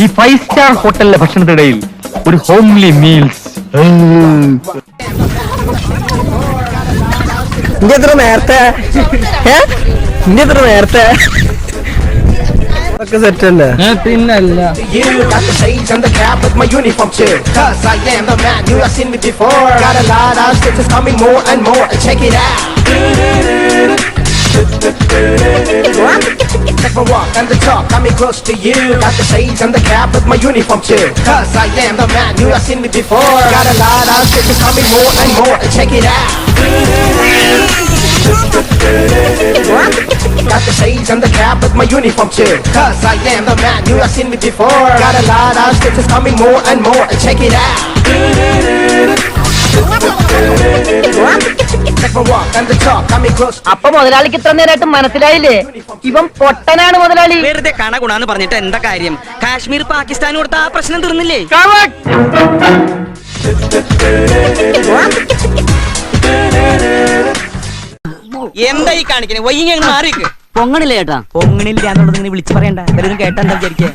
ഈ five star ഹോട്ടലിലെ ഭക്ഷണത്തിനിടയിൽ ഒരു ഹോംലി മീൽസ് എത്ര നേരത്തെ? ഇന്ത്യ എത്ര നേരത്തെ? പിന്നല്ലേ. Check my walk and the talk, coming close to you. Got the shades and the cap with my uniform too. Cause I am the man, you have seen me before. Got a lot of stitches coming more and more. Check it out. Got the shades and the cap with my uniform too. Cause I am the man, you have seen me before. Got a lot of stitches coming more and more. Check it out. അപ്പൊ മുതലാളിക്ക് ഇത്ര നേരമായിട്ട് മനസ്സിലായില്ലേ? ഇവൻ പൊട്ടനാണ് മുതലാളി. വെറുതെ കണ ഗുണാന്ന് പറഞ്ഞിട്ട് എന്താ കാര്യം? കാശ്മീർ പാകിസ്ഥാൻ കൊടുത്ത ആ പ്രശ്നം തീർന്നില്ലേ? എന്താ ഈ കാണിക്കണേ? വൈകി മാറി മാറിക്ക് പൊങ്ങണില്ല ചേട്ടാ പൊങ്ങണില്ല എന്നുള്ളത് ഇങ്ങനെ വിളിച്ചു പറയണ്ട. എന്തെങ്കിലും കേട്ടാ എന്താ വിചാരിക്കുക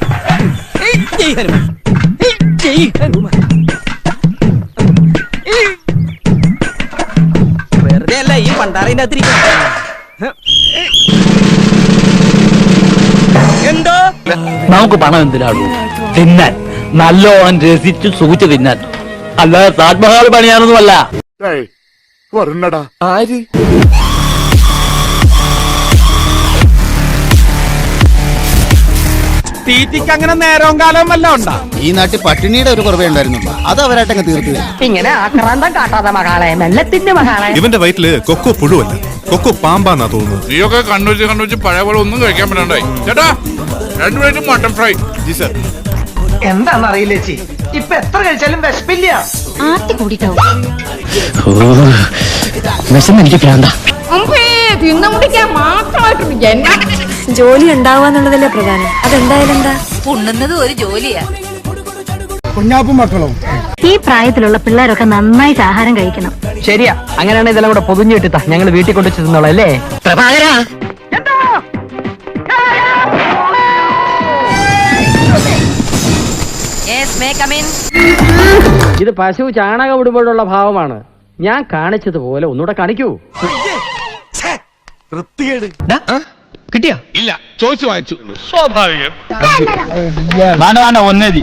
എന്തോ നമുക്ക് പണം എന്തിനാടൂ? തിന്നാൻ. നല്ലോണം രസിച്ചു സൂചിച്ച് തിന്നാൻ. അല്ലാതെ താജ്മഹൽ പണിയാനൊന്നുമല്ല. വരണടാ ആര്? തീറ്റിക്ക് അങ്ങനെ നേരവും കാലവും വല്ല ഉണ്ടാ? ഈ നാട്ടിൽ പട്ടിണിയുടെ ഒരു കുറവേ ഉണ്ടായിരുന്നു അത് അവരായിട്ടങ്ങ് തീർത്തു ഇങ്ങനെ ആക്രാന്തം കാട്ടാതെ മകളെ എല്ലാത്തിന്റെ മകളെ ഇവന്റെ വയറ്റിൽ കൊക്കോ പുഴുവല്ല. കൊക്കോ പാമ്പാന്നാ തോന്നുന്നത്. നീയൊക്കെ കണ്ണുവെച്ച് കണ്ണുവെച്ച് പഴയ പോലെ ഒന്നും കഴിക്കാൻ പറ്റണ്ടായി. ചേട്ടാ രണ്ടു രണ്ടുപേരും മട്ടൺ ഫ്രൈ. ജി സർ. എന്താണെന്നറിയില്ല ചേച്ചി. ഇപ്പൊ എത്ര കഴിച്ചാലും വിശപ്പില്ല. ആർത്തി കൂടിട്ടാവും വിശന്ന് എനിക്ക് പ്രാന്ത തിന്നു മുടിക്കാൻ മാത്രമായിട്ടൊരു ജന്മം ജോലി ഉണ്ടാവാന്നുള്ളതല്ലേ പ്രധാനം. അതെന്തായാലും എന്താ? ഉണ്ണുന്നത് ഒരു ജോലിയാ. കുഞ്ഞാപ്പും മക്കളും. ഈ പ്രായത്തിലുള്ള പിള്ളേരൊക്കെ നന്നായിട്ട് ആഹാരം കഴിക്കണം. ശരിയാ. അങ്ങനെയാണ് ഇതെല്ലാം കൂടെ പൊതിഞ്ഞു ഇട്ടിട്ടാ ഞങ്ങൾ വീട്ടിൽ കൊണ്ടു ചെന്നോളാം അല്ലേ? പ്രഭാകര. ഇത് പശു ചാണക ഇടുമ്പോഴുള്ള ഭാവമാണ്. ഞാൻ കാണിച്ചതുപോലെ ഒന്നുകൂടെ കാണിക്കൂ. കിട്ടിയോ? ഇല്ല ചോദിച്ചു വായിച്ചു സ്വാഭാവികം. വേണ്ട ഒന്നേതി